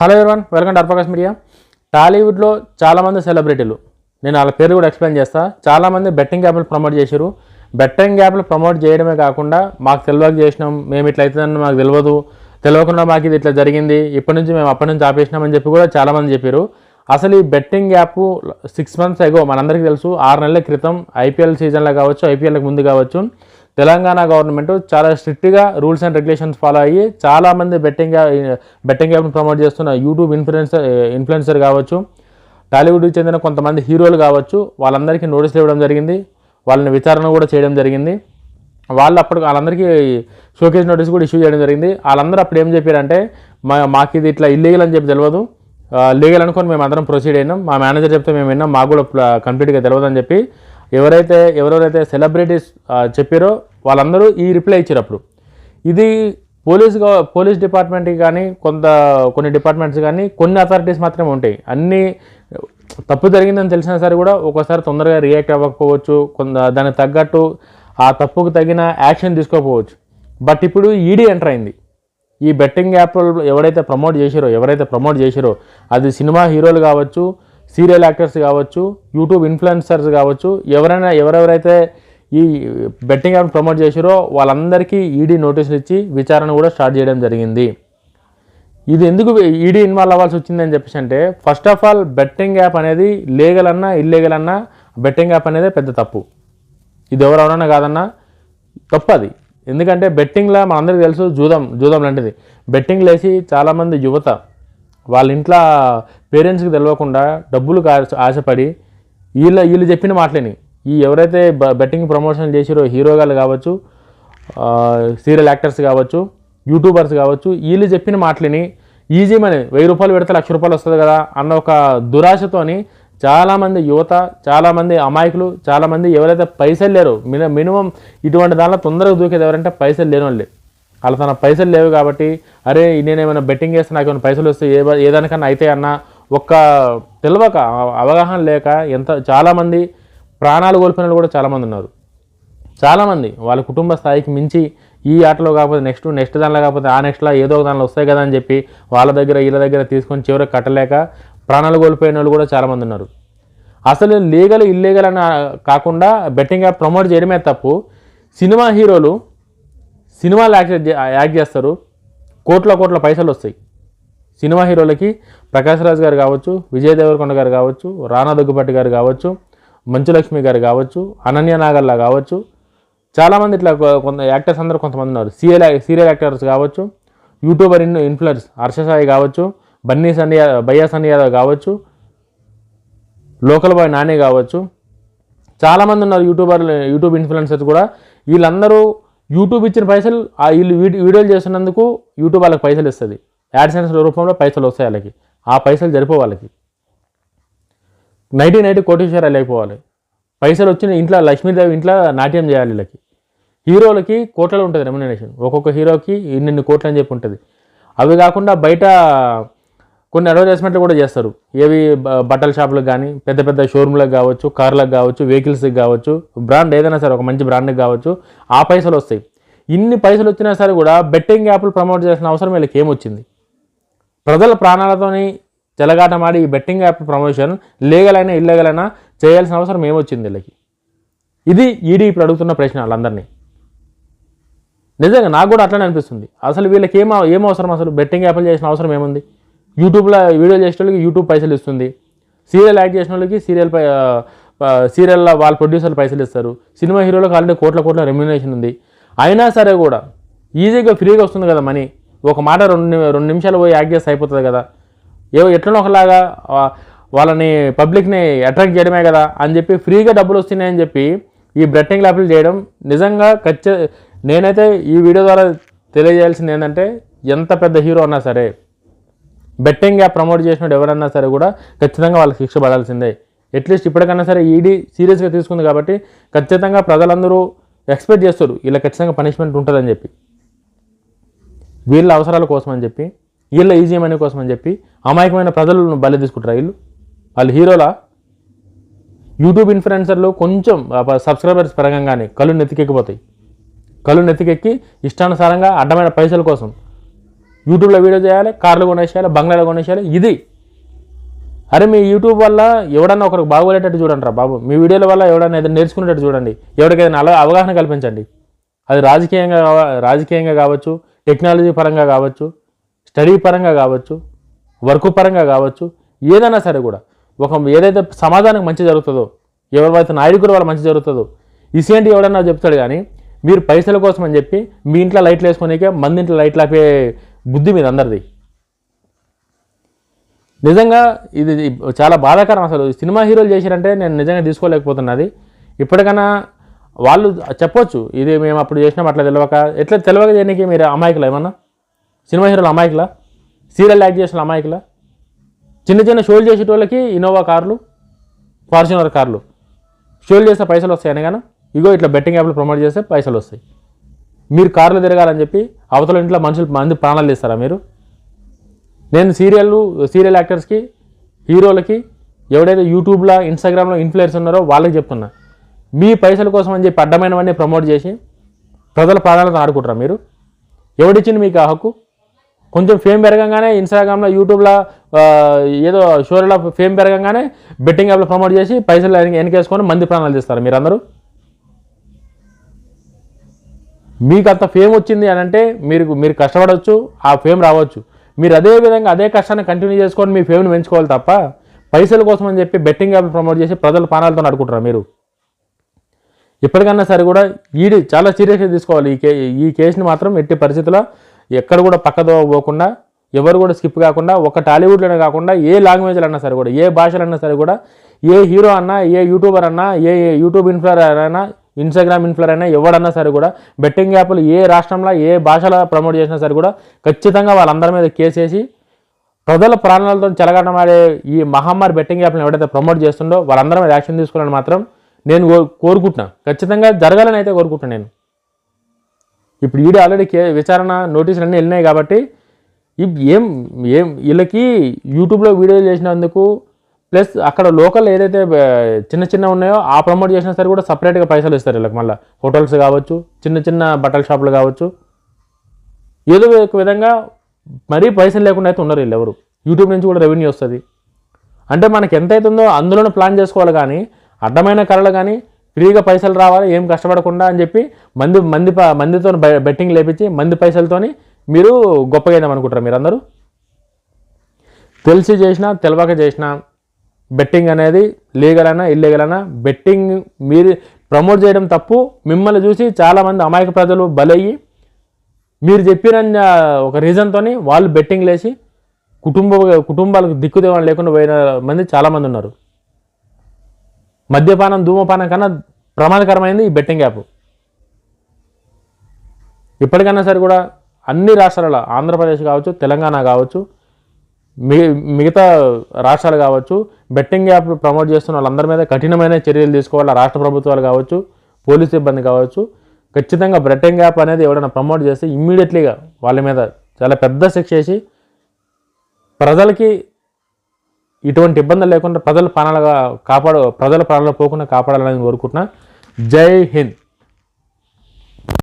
Hello everyone welcome to అర్పకాష్ media టాలీవుడ్లో చాలామంది సెలబ్రిటీలు నేను వాళ్ళ పేరు కూడా ఎక్స్ప్లెయిన్ చేస్తా. చాలామంది బెట్టింగ్ యాప్లు ప్రమోట్ చేశారు. బెట్టింగ్ యాప్లు ప్రమోట్ చేయడమే కాకుండా మాకు తెలియక చేసినాం మేము ఇట్లా అవుతుందని మాకు తెలియదు. తెలియకుండా మాకు ఇది ఇట్లా జరిగింది. ఇప్పటి నుంచి మేము అప్పటి నుంచి ఆపేసినామని చెప్పి కూడా చాలామంది చెప్పారు. అసలు ఈ betting app six months ago మనందరికీ తెలుసు ఆరు నెలల క్రితం ఐపీఎల్ సీజన్లో కావచ్చు ఐపీఎల్కి ముందు కావచ్చు. తెలంగాణ గవర్నమెంట్ చాలా స్ట్రిక్ట్గా రూల్స్ అండ్ రెగ్యులేషన్స్ ఫాలో అయ్యి చాలామంది బెట్టింగ్ బెట్టింగ్ యాప్ను ప్రమోట్ చేస్తున్న యూట్యూబ్ ఇన్ఫ్లుయెన్సర్ ఇన్ఫ్లుయెన్సర్ కావచ్చు టాలీవుడ్కి చెందిన కొంతమంది హీరోలు కావచ్చు వాళ్ళందరికీ నోటీసులు ఇవ్వడం జరిగింది వాళ్ళని విచారణ కూడా చేయడం జరిగింది. వాళ్ళు అప్పుడు వాళ్ళందరికీ షోకేజ్ నోటీస్ కూడా ఇష్యూ చేయడం జరిగింది. వాళ్ళందరూ అప్పుడు ఏం చెప్పారంటే మా మాకు ఇది ఇట్లా ఇల్లీగల్ అని చెప్పి తెలియదు లీగల్ అనుకొని మేము అందరం ప్రొసీడ్ అయినాం. మా మేనేజర్ చెప్తే మేము విన్నాం మాకు కూడా కంప్లీట్గా తెలియదు అని చెప్పి ఎవరైతే ఎవరెవరైతే సెలబ్రిటీస్ చెప్పారో వాళ్ళందరూ ఈ రిప్లై ఇచ్చారు అప్పుడు ఇది పోలీస్ పోలీస్ డిపార్ట్మెంట్కి కానీ కొంత కొన్ని డిపార్ట్మెంట్స్ కానీ కొన్ని అథారిటీస్ మాత్రమే ఉంటాయి. అన్నీ తప్పు జరిగిందని తెలిసినా సరే కూడా ఒక్కోసారి తొందరగా రియాక్ట్ అవ్వకపోవచ్చు. కొంత దానికి తగ్గట్టు ఆ తప్పుకు తగిన యాక్షన్ తీసుకోకపోవచ్చు. బట్ ఇప్పుడు ఈడీ ఎంటర్ అయింది. ఈ బెట్టింగ్ యాప్లు ఎవరైతే ప్రమోట్ చేశారో ఎవరైతే ప్రమోట్ చేశారో అది సినిమా హీరోలు కావచ్చు సీరియల్ యాక్టర్స్ కావచ్చు యూట్యూబ్ ఇన్ఫ్లుయెన్సర్స్ కావచ్చు ఎవరైనా ఎవరెవరైతే ఈ బెట్టింగ్ యాప్ ప్రమోట్ చేసారో వాళ్ళందరికీ ఈడీ నోటీసులు ఇచ్చి విచారణ కూడా స్టార్ట్ చేయడం జరిగింది. ఇది ఎందుకు ఈడీ ఇన్వాల్వ్ అవ్వాల్సి వచ్చిందని చెప్పేసి అంటే first of all betting app అనేది లీగల్ అన్నా ఇల్లీగల్ అన్నా బెట్టింగ్ యాప్ అనేది పెద్ద తప్పు. ఇది ఎవరు అవునన్నా కాదన్నా తప్పు అది ఎందుకంటే బెట్టింగ్లో మనందరికీ తెలుసు జూదం జూదం లాంటిది. బెట్టింగ్ లేసి చాలామంది యువత వాళ్ళ ఇంట్లో పేరెంట్స్కి తెలియకుండా డబ్బులు ఆశపడి వీళ్ళ వీళ్ళు చెప్పిన మాటలేని. ఈ ఎవరైతే బ- బెట్టింగ్ ప్రమోషన్ చేసిరో హీరోగాలు కావచ్చు సీరియల్ యాక్టర్స్ కావచ్చు యూట్యూబర్స్ కావచ్చు వీళ్ళు చెప్పిన మాటలని ఈజీ మనీ వెయ్యి రూపాయలు పెడితే లక్ష రూపాయలు వస్తుంది కదా అన్న ఒక దురాశతోని చాలామంది యువత చాలామంది అమాయకులు చాలామంది ఎవరైతే పైసలు లేరు మిన మినిమం ఇటువంటి దాంట్లో తొందరగా దూకేది ఎవరంటే పైసలు లేని వాళ్ళే వాళ్ళ తన పైసలు లేవు కాబట్టి అరే నేనేమైనా బెట్టింగ్ చేస్తే నాకు ఏమైనా పైసలు వస్తే ఏ ఏదానికన్నా అయితే అన్న ఒక్క తెలియక అవగాహన లేక ఎంత చాలామంది ప్రాణాలు కోల్పోయిన వాళ్ళు కూడా చాలామంది ఉన్నారు. చాలామంది వాళ్ళ కుటుంబ స్థాయికి మించి ఈ ఆటలో కాకపోతే నెక్స్ట్ నెక్స్ట్ దానిలో కాకపోతే ఆ నెక్స్ట్లో ఏదో ఒక దానిలో వస్తాయి కదా అని చెప్పి వాళ్ళ దగ్గర వీళ్ళ దగ్గర తీసుకొని చివరికి కట్టలేక ప్రాణాలు కోల్పోయిన వాళ్ళు కూడా చాలామంది ఉన్నారు. అసలు లీగల్ ఇల్లీగల్ అని కాకుండా బెట్టింగ్ యాప్ ప్రమోట్ చేయడమే తప్పు. సినిమా హీరోలు సినిమాలు యాక్ట్ యాక్ట్ చేస్తారు. కోట్ల కోట్ల పైసలు వస్తాయి. సినిమా హీరోలకి ప్రకాష్ రాజ్ గారు కావచ్చు విజయ్ దేవరకొండ గారు కావచ్చు రానా దగ్గుపాటి గారు కావచ్చు మంచులక్ష్మి గారు కావచ్చు అనన్య నాగల్లా కావచ్చు. చాలామంది ఇట్లా కొంత యాక్టర్స్ అందరూ కొంతమంది ఉన్నారు. సీరియల్ సీరియల్ యాక్టర్స్ కావచ్చు YouTuber in influence Harsha Sai కావచ్చు బన్నీ సన్ని యాదవ్ భయ్యా సన్ని యాదవ్ కావచ్చు లోకల్ బాయ్ నాని కావచ్చు. చాలామంది ఉన్నారు యూట్యూబర్లు యూట్యూబ్ ఇన్ఫ్లుయెన్సర్స్ కూడా. వీళ్ళందరూ యూట్యూబ్ ఇచ్చిన పైసలు ఆ వీళ్ళు వీడియోలు చేస్తున్నందుకు యూట్యూబ్ వాళ్ళకి పైసలు ఇస్తుంది. యాడ్సెన్స్ రూపంలో పైసలు వస్తాయి వాళ్ళకి. ఆ పైసలు జరిపో వాళ్ళకి. నైటీ నైటీ కోటేశ్వరాలు అయిపోవాలి. పైసలు వచ్చిన ఇంట్లో లక్ష్మీదేవి ఇంట్లో నాట్యం చేయాలి వీళ్ళకి. హీరోలకి కోట్లలో ఉంటుంది రెమ్యునరేషన్ ఒక్కొక్క హీరోకి ఇన్ని కోట్లు అని చెప్పి ఉంటుంది. అవి కాకుండా బయట కొన్ని అడ్వర్టైజ్మెంట్లు కూడా చేస్తారు. ఏవి బట్టల షాపులకు కానీ పెద్ద పెద్ద షోరూమ్లకు కావచ్చు కార్లకు కావచ్చు వెహికల్స్కి కావచ్చు బ్రాండ్ ఏదైనా సరే ఒక మంచి బ్రాండ్కి కావచ్చు ఆ పైసలు వస్తాయి. ఇన్ని పైసలు వచ్చినా సరే కూడా బెట్టింగ్ యాప్లు ప్రమోట్ చేసిన అవసరం వీళ్ళకి ఏమొచ్చింది? ప్రజల ప్రాణాలతోని చెలగాటమాడి ఈ బెట్టింగ్ యాప్ ప్రమోషన్ లీగల్ అయినా ఇల్లీగల్ అయినా చేయాల్సిన అవసరం ఏమొచ్చింది వీళ్ళకి? ఇది ఈడీ ఇప్పుడు అడుగుతున్న ప్రశ్న వాళ్ళందరినీ. నిజంగా నాకు కూడా అట్లనే అనిపిస్తుంది. అసలు వీళ్ళకి ఏం ఏం అవసరం అసలు బెట్టింగ్ యాప్లు చేసిన అవసరం ఏముంది? యూట్యూబ్లో వీడియో చేసిన వాళ్ళకి యూట్యూబ్ పైసలు ఇస్తుంది. సీరియల్ యాక్ట్ చేసిన వాళ్ళకి సీరియల్ పై సీరియల్లో వాళ్ళ ప్రొడ్యూసర్లు పైసలు ఇస్తారు. సినిమా హీరోలకు ఆల్రెడీ కోట్ల కోట్ల రెమ్యునేషన్ ఉంది. అయినా సరే కూడా ఈజీగా ఫ్రీగా వస్తుంది కదా మనీ. ఒక మాట రెండు రెండు నిమిషాలు పోయి యాక్ట్ చేస్తే అయిపోతుంది కదా. ఏవో ఎట్లనో ఒకలాగా వాళ్ళని పబ్లిక్ని అట్రాక్ట్ చేయడమే కదా అని చెప్పి ఫ్రీగా డబ్బులు వస్తున్నాయని చెప్పి ఈ బ్రెట్టింగ్ యాప్లు చేయడం నిజంగా ఖచ్చి నేనైతే ఈ వీడియో ద్వారా తెలియజేయాల్సింది ఏంటంటే ఎంత పెద్ద హీరో అన్నా సరే బెట్టింగ్ యాప్ ప్రమోట్ చేసినప్పుడు ఎవరన్నా సరే కూడా ఖచ్చితంగా వాళ్ళకి శిక్ష పడాల్సిందే. అట్లీస్ట్ ఇప్పటికన్నా సరే ఈడీ సీరియస్గా తీసుకుంది కాబట్టి ఖచ్చితంగా ప్రజలందరూ ఎక్స్పెక్ట్ చేస్తారు ఇలా ఖచ్చితంగా పనిష్మెంట్ ఉంటుందని చెప్పి. వీళ్ళ అవసరాల కోసం అని చెప్పి వీళ్ళ ఈజీ మనీ కోసం అని చెప్పి అమాయకమైన ప్రజలను బలి తీసుకుంటారు వీళ్ళు? వాళ్ళు హీరోలా? యూట్యూబ్ ఇన్ఫ్లుయెన్సర్లు కొంచెం సబ్స్క్రైబర్స్ పెరగంగానే కళ్ళు నెత్తికెక్కిపోతాయి. కళ్ళు నెత్తికెక్కి ఇష్టానుసారంగా అడ్డమైన పైసల కోసం యూట్యూబ్లో వీడియో చేయాలి కార్లు కొనేసేయాలి బంగ్లాలో కొనేసేయాలి ఇది. అరే మీ యూట్యూబ్ వల్ల ఎవడన్నా ఒకరికి బాగోలేటట్టు చూడండి రా బాబు. మీ వీడియోల వల్ల ఎవడన్నా ఏదైనా నేర్చుకునేటట్టు చూడండి. ఎవరికైనా అలా అవగాహన కల్పించండి. అది రాజకీయంగా కావ- రాజకీయంగా కావచ్చు టెక్నాలజీ పరంగా కావచ్చు స్టడీ పరంగా కావచ్చు వర్క్ పరంగా కావచ్చు ఏదైనా సరే కూడా. ఒక ఏదైతే సమాజానికి మంచి జరుగుతుందో ఎవరైతే నాయకుడు వల్ల మంచి జరుగుతుందో ఇసేంటి ఎవడన్నా చెప్తాడు కానీ మీరు పైసల కోసం అని చెప్పి మీ ఇంట్లో లైట్లు వేసుకునేకే మంది ఇంట్లో లైట్లు ఆపే బుద్ధి మీద అందరిది. నిజంగా ఇది చాలా బాధాకరం అసలు. సినిమా హీరోలు చేశారంటే నేను నిజంగా తీసుకోలేకపోతున్నది. ఇప్పటికైనా వాళ్ళు చెప్పొచ్చు ఇది మేము అప్పుడు చేసినాం అట్లా తెలియక ఎట్లా తెలియక చేయడానికి మీరు అమాయకులు ఏమన్నా? సినిమా హీరోలు అమాయకుల? సీరియల్ యాక్ట్ చేసిన అమాయకుల? చిన్న చిన్న షోలు చేసేటోళ్ళకి ఇన్నోవా కార్లు ఫార్చునర్ కార్లు. షోలు చేస్తే పైసలు వస్తాయని కానీ ఇగో ఇట్లా బెట్టింగ్ యాప్లు ప్రమోట్ చేస్తే పైసలు వస్తాయి. మీరు కార్లు తిరగాలని చెప్పి అవతల ఇంట్లో మనుషులు మంది ప్రాణాలు తీస్తారా మీరు? నేను సీరియల్ సీరియల్ యాక్టర్స్కి హీరోలకి ఎవడైతే యూట్యూబ్లో ఇన్స్టాగ్రామ్లో ఇన్ఫ్లుయెన్స్ ఉన్నారో వాళ్ళకి చెప్తున్నా. మీ పైసల కోసం అని చెప్పి అడ్డమైనవన్నీ ప్రమోట్ చేసి ప్రజల ప్రాణాలతో ఆడుకుంటారా మీరు? ఎవడిచ్చింది మీకు ఆ హక్కు? కొంచెం ఫేమ్ పెరగంగానే ఇన్స్టాగ్రామ్లో యూట్యూబ్లో ఏదో షోర్లో ఫేమ్ పెరగంగానే బెట్టింగ్ యాప్లో ప్రమోట్ చేసి పైసలు వెనకేసుకొని మంది ప్రాణాలు తీస్తారు మీరందరూ? మీకు అంత ఫేమ్ వచ్చింది అని అంటే మీరు మీరు కష్టపడవచ్చు ఆ ఫేమ్ రావచ్చు. మీరు అదే విధంగా అదే కష్టాన్ని కంటిన్యూ చేసుకొని మీ ఫేమ్ని పెంచుకోవాలి తప్ప పైసల కోసం అని చెప్పి బెట్టింగ్ యాప్లు ప్రమోట్ చేసి ప్రజల ప్రాణాలతో నడుకుంటారు మీరు? ఇప్పటికన్నా సరే కూడా ఈడి చాలా సీరియస్గా తీసుకోవాలి. ఈ కే ఈ కేసుని మాత్రం ఎట్టి పరిస్థితుల్లో ఎక్కడ కూడా పక్కదో పోకుండా ఎవరు కూడా స్కిప్ కాకుండా ఒక టాలీవుడ్లోనే కాకుండా ఏ లాంగ్వేజ్లో అన్నా సరే కూడా ఏ భాషలు అన్నా సరే కూడా ఏ హీరో అన్నా ఏ యూట్యూబర్ అన్నా ఏ యూట్యూబ్ ఇన్ఫ్లుయర్ అయినా ఇన్స్టాగ్రామ్ ఇన్ఫ్లర్ అయినా ఎవడన్నా సరే కూడా బెట్టింగ్ యాప్లు ఏ రాష్ట్రంలో ఏ భాషలో ప్రమోట్ చేసినా సరే కూడా ఖచ్చితంగా వాళ్ళందరి మీద కేసేసి ప్రజల ప్రాణాలతో చెలగటమాడే ఈ మహమ్మారి బెట్టింగ్ యాప్ని ఎవడైతే ప్రమోట్ చేస్తుండో వాళ్ళందరి మీద యాక్షన్ తీసుకోవాలని మాత్రం నేను కో- కోరుకుంటున్నా. ఖచ్చితంగా జరగాలని అయితే కోరుకుంటున్నాను నేను. ఇప్పుడు ఈడీ ఆల్రెడీ కే విచారణ నోటీసులు అన్నీ వెళ్ళినాయి కాబట్టి ఏం ఏం వీళ్ళకి యూట్యూబ్లో వీడియోలు చేసినందుకు ప్లస్ అక్కడ లోకల్ ఏదైతే చిన్న చిన్న ఉన్నాయో ఆ ప్రమోట్ చేసినా సరే కూడా సపరేట్గా పైసలు ఇస్తారు వీళ్ళకి మళ్ళీ. హోటల్స్ కావచ్చు చిన్న చిన్న బట్టల షాపులు కావచ్చు. ఏదో ఒక విధంగా మరీ పైసలు లేకుండా అయితే ఉన్నారు వీళ్ళు ఎవరు. యూట్యూబ్ నుంచి కూడా రెవెన్యూ వస్తుంది. అంటే మనకి ఎంత అవుతుందో అందులోనే ప్లాన్ చేసుకోవాలి కానీ అడ్డమైన కళలు కానీ ఫ్రీగా పైసలు రావాలి ఏం కష్టపడకుండా అని చెప్పి మంది మంది మందితో బెట్టింగ్ లేపించి మంది పైసలతోని మీరు గొప్పగా అయిదాం అనుకుంటారు మీరు అందరూ తెలిసి చేసినా తెలవక చేసినా బెట్టింగ్ అనేది లీగల్ అయినా ఇల్లీగల్ అయినా బెట్టింగ్ మీరు ప్రమోట్ చేయడం తప్పు. మిమ్మల్ని చూసి చాలామంది అమాయక ప్రజలు బలయ్యి మీరు చెప్పిన ఒక రీజన్తో వాళ్ళు బెట్టింగ్ లేచి కుటుంబ కుటుంబాలకు దిక్కుదేవడం లేకుండా పోయిన మంది చాలామంది ఉన్నారు. మద్యపానం ధూమపానం కన్నా ప్రమాదకరమైంది ఈ బెట్టింగ్ యాప్. ఇప్పటికైనా సరే కూడా అన్ని రాష్ట్రాల ఆంధ్రప్రదేశ్ కావచ్చు తెలంగాణ కావచ్చు మిగతా రాష్ట్రాలు కావచ్చు బెట్టింగ్ యాప్ ప్రమోట్ చేస్తున్న వాళ్ళందరి మీద కఠినమైన చర్యలు తీసుకోవాలి రాష్ట్ర ప్రభుత్వాలు కావచ్చు పోలీస్ సిబ్బంది కావచ్చు ఖచ్చితంగా బెట్టింగ్ యాప్ అనేది ఎవరైనా ప్రమోట్ చేస్తే ఇమ్మీడియట్లీగా వాళ్ళ మీద చాలా పెద్ద శిక్ష వేసి ప్రజలకి ఇటువంటి ఇబ్బందులు లేకుండా ప్రజల ప్రాణాలుగా కాపాడు ప్రజల ప్రాణాలు పోకుండా కాపాడాలని కోరుకుంటున్నా. జై హింద్.